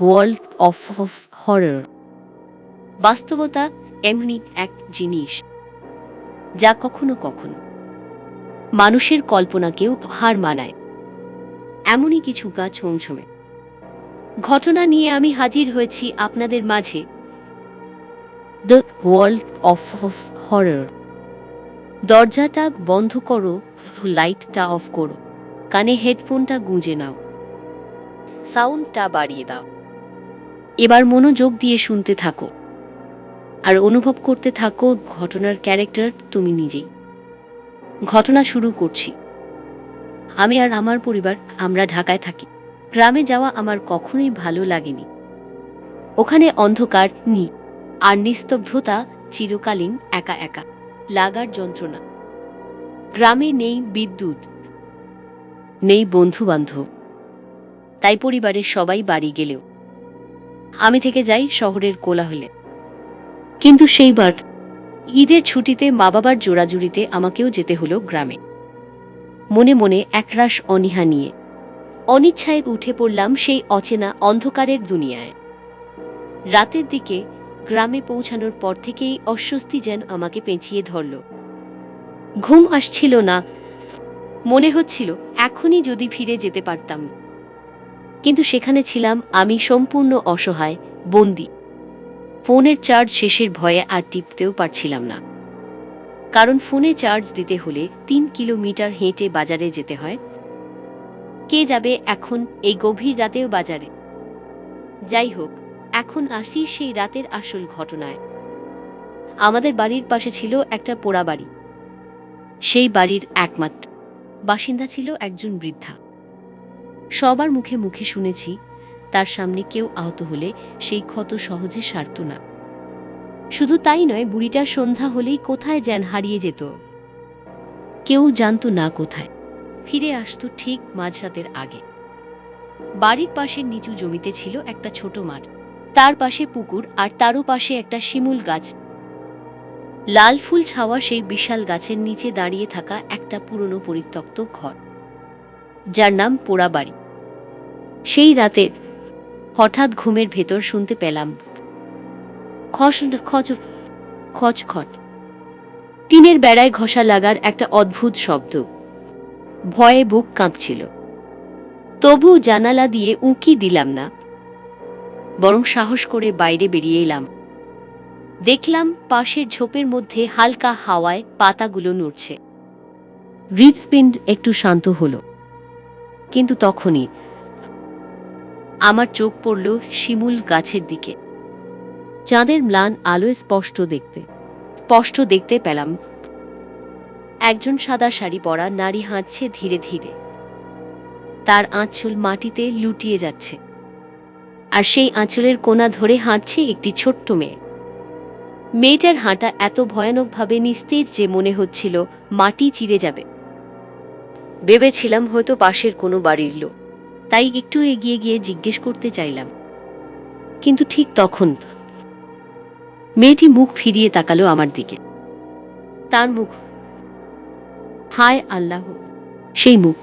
World of horror বাস্তবতা এমনি এক জিনিস, যা কখনো কখনো মানুষের কল্পনাকেও হার মানায়। এমনই কিছু গা ছমছমে। ঘটনা নিয়ে আমি হাজির হয়েছি আপনাদের মাঝে। দ্য ওয়ার্ল্ড অফ হরর দরজাটা বন্ধ করো লাইটটা অফ করো। কানে হেডফোনটা গুঁজে নাও। সাউন্ডটা বাড়িয়ে দাও। এবার মনোযোগ দিয়ে শুনতে থাকো। আর অনুভব করতে থাকো ঘটনার ক্যারেক্টার তুমি নিজেই। ঘটনা শুরু করছি। আমি আর আমার পরিবার আমরা ঢাকায় থাকি। গ্রামে যাওয়া আমার কখনোই ভালো লাগেনি। ওখানে অন্ধকার নি আর নিস্তব্ধতা চিরকালীন একা একা। লাগার যন্ত্রণা। গ্রামে নেই বিদ্যুৎ, নেই বন্ধু বান্ধব তাই পরিবারের সবাই বাড়ি গেলেও আমি থেকে যাই শহরের কোলাহলে। কিন্তু সেইবার ঈদের ছুটিতে মা বাবার জোড়াজুড়িতে আমাকেও যেতে হলো গ্রামে। মনে মনে একরাশ অনীহা নিয়ে। অনিচ্ছায় উঠে পড়লাম সেই অচেনা অন্ধকারের দুনিয়ায়। রাতের দিকে গ্রামে পৌঁছানোর পর থেকেই অস্বস্তি যেন আমাকে পেঁচিয়ে ধরল। ঘুম আসছিল না। মনে হচ্ছিল, এখনই যদি ফিরে যেতে পারতাম। কিন্তু সেখানে ছিলাম আমি সম্পূর্ণ অসহায়, বন্দি। ফোনের চার্জ শেষের ভয়ে আর টিপতেও পারছিলাম না। কারণ ফোনে চার্জ দিতে হলে তিন কিলোমিটার হেঁটে বাজারে যেতে হয়। কে যাবে এখন এই গভীর রাতেও বাজারে? যাই হোক, এখন আসি সেই রাতের আসল ঘটনায়। আমাদের বাড়ির পাশে ছিল একটা পোড়া বাড়ি। সেই বাড়ির একমাত্র বাসিন্দা ছিল একজন বৃদ্ধা। সবার মুখে মুখে শুনেছি, তার সামনে কেউ আহত হলে সেই ক্ষত সহজে সারত না। শুধু তাই নয়, বুড়িটার সন্ধ্যা হলেই কোথায় যেন হারিয়ে যেত। কেউ জানতো না কোথায়। ফিরে আসতো ঠিক মাঝরাতের আগে। বাড়ির পাশের নিচু জমিতে ছিল একটা ছোট মাঠ। তার পাশে পুকুর আর তারও পাশে একটা শিমুল গাছ। লাল ফুল ছাওয়া সেই বিশাল গাছের নিচে দাঁড়িয়ে থাকা একটা পুরনো পরিত্যক্ত ঘর। যার নাম পোড়াবাড়ি সেই রাতে হঠাৎ ঘুমের ভেতর শুনতে পেলাম, খস, খচ, খচখট। টিনের বেড়ায় ঘষা লাগার একটা অদ্ভুত শব্দ। ভয়ে বুক কাঁপছিল। তবু জানালা দিয়ে উঁকি দিলাম না। বরং সাহস করে বাইরে বেরিয়ে এলাম। দেখলাম পাশের ঝোপের মধ্যে হালকা হাওয়ায় পাতাগুলো নড়ছে। হৃদপিণ্ড একটু শান্ত হলো। কিন্তু তখনই আমার চোখ পড়ল শিমুল গাছের দিকে। চাঁদের ম্লান আলোয় স্পষ্ট দেখতে। স্পষ্ট দেখতে পেলাম। একজন সাদা শাড়ি পরা নারী হাঁটছে ধীরে ধীরে। তার আঁচল মাটিতে লুটিয়ে যাচ্ছে। আর সেই আঁচলের কোণা ধরে হাঁটছে একটি ছোট্ট মেয়ে। মেয়েটার হাঁটা এত ভয়ানকভাবে নিস্তেজ যে মনে হচ্ছিল মাটি চিরে যাবে। ভেবেছিলাম হয়তো পাশের কোনো বাড়ির লোক। তাই একটু এগিয়ে গিয়ে জিজ্ঞেস করতে চাইলাম। কিন্তু ঠিক তখন মেয়েটি মুখ ফিরিয়ে তাকালো আমার দিকে। তার মুখ। হায় আল্লাহ, সেই মুখ।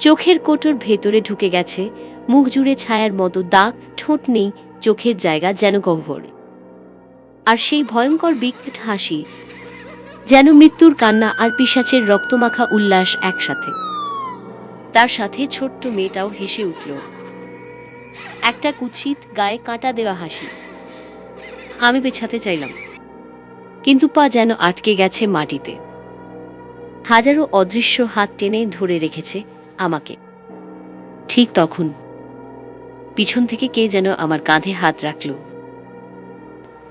চোখের কোটর ভেতরে ঢুকে গেছে, মুখ জুড়ে ছায়ার মতো দাগ, ঠোঁট নেই, চোখের জায়গা যেন গহ্বর। আর সেই ভয়ঙ্কর বিকট হাসি যেন মৃত্যুর কান্না আর পিসাচের রক্তমাখা উল্লাস একসাথে। তার সাথে ছোট্ট মেয়েটাও হেসে উঠল। একটা কুৎসিত গায়ে কাঁটা দেওয়া হাসি। আমি পেছাতে চাইলাম। কিন্তু পা যেন আটকে গেছে মাটিতে। হাজারো অদৃশ্য হাত টেনে ধরে রেখেছে আমাকে। ঠিক তখন। পিছন থেকে কে যেন আমার কাঁধে হাত রাখল।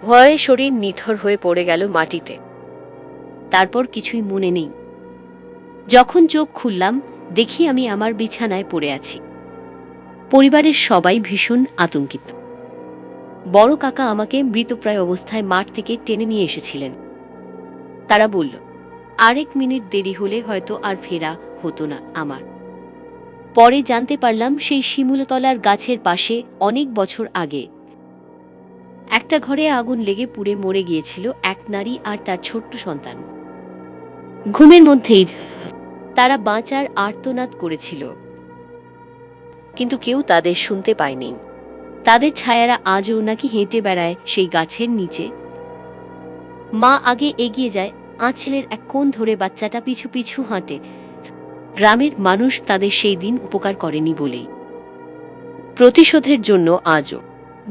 ভয়ে শরীর নিথর হয়ে পড়ে গেল মাটিতে। তারপর কিছুই মনে নেই। যখন চোখ খুললাম, দেখি আমি আমার বিছানায় পড়ে আছি। পরিবারের সবাই ভীষণ আতঙ্কিত। বড় কাকা আমাকে মৃতপ্রায় অবস্থায় মাঠ থেকে টেনে নিয়ে এসেছিলেন। তারা বলল, আরেক মিনিট দেরি হলে হয়তো আর ফেরা হতো না আমার। পরে জানতে পারলাম, সেই শিমুলতলার গাছের পাশে অনেক বছর আগে একটা ঘরে আগুন লেগে পুড়ে মরে গিয়েছিল এক নারী আর তার ছোট্ট সন্তান। ঘুমের মধ্যেই তারা বাঁচার আর্তনাদ করেছিল। কিন্তু কেউ তাদের শুনতে পায়নি। তাদের ছায়ারা আজও নাকি হেঁটে বেড়ায় সেই গাছের নিচে। মা আগে এগিয়ে যায় আঁচলের এক কোণ ধরে বাচ্চাটা পিছু পিছু হাঁটে। গ্রামের মানুষ তাদের সেই দিন উপকার করেনি বলেই। প্রতিশোধের জন্য আজও।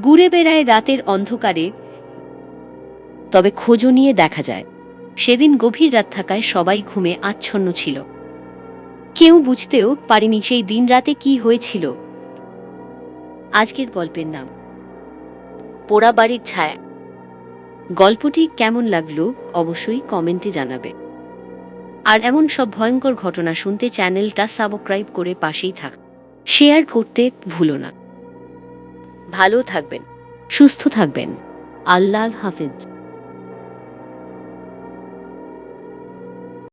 ঘুরে বেড়ায় রাতের অন্ধকারে, তবে খোঁজও নিয়ে দেখা যায়। সেদিন গভীর রাত থাকায় সবাই ঘুমে আচ্ছন্ন ছিল। কেউ বুঝতেও পারেনি সেই দিন রাতে কি হয়েছিল। আজকের গল্পের নাম, পোড়া বাড়ির ছায়া। গল্পটি কেমন লাগল অবশ্যই কমেন্টে জানাবে। আর এমন সব ভয়ঙ্কর ঘটনা শুনতে চ্যানেলটা সাবস্ক্রাইব করে পাশেই থাক। শেয়ার করতে ভুলো না। ভালো থাকবেন, সুস্থ থাকবেন। আল্লাহ হাফিজ।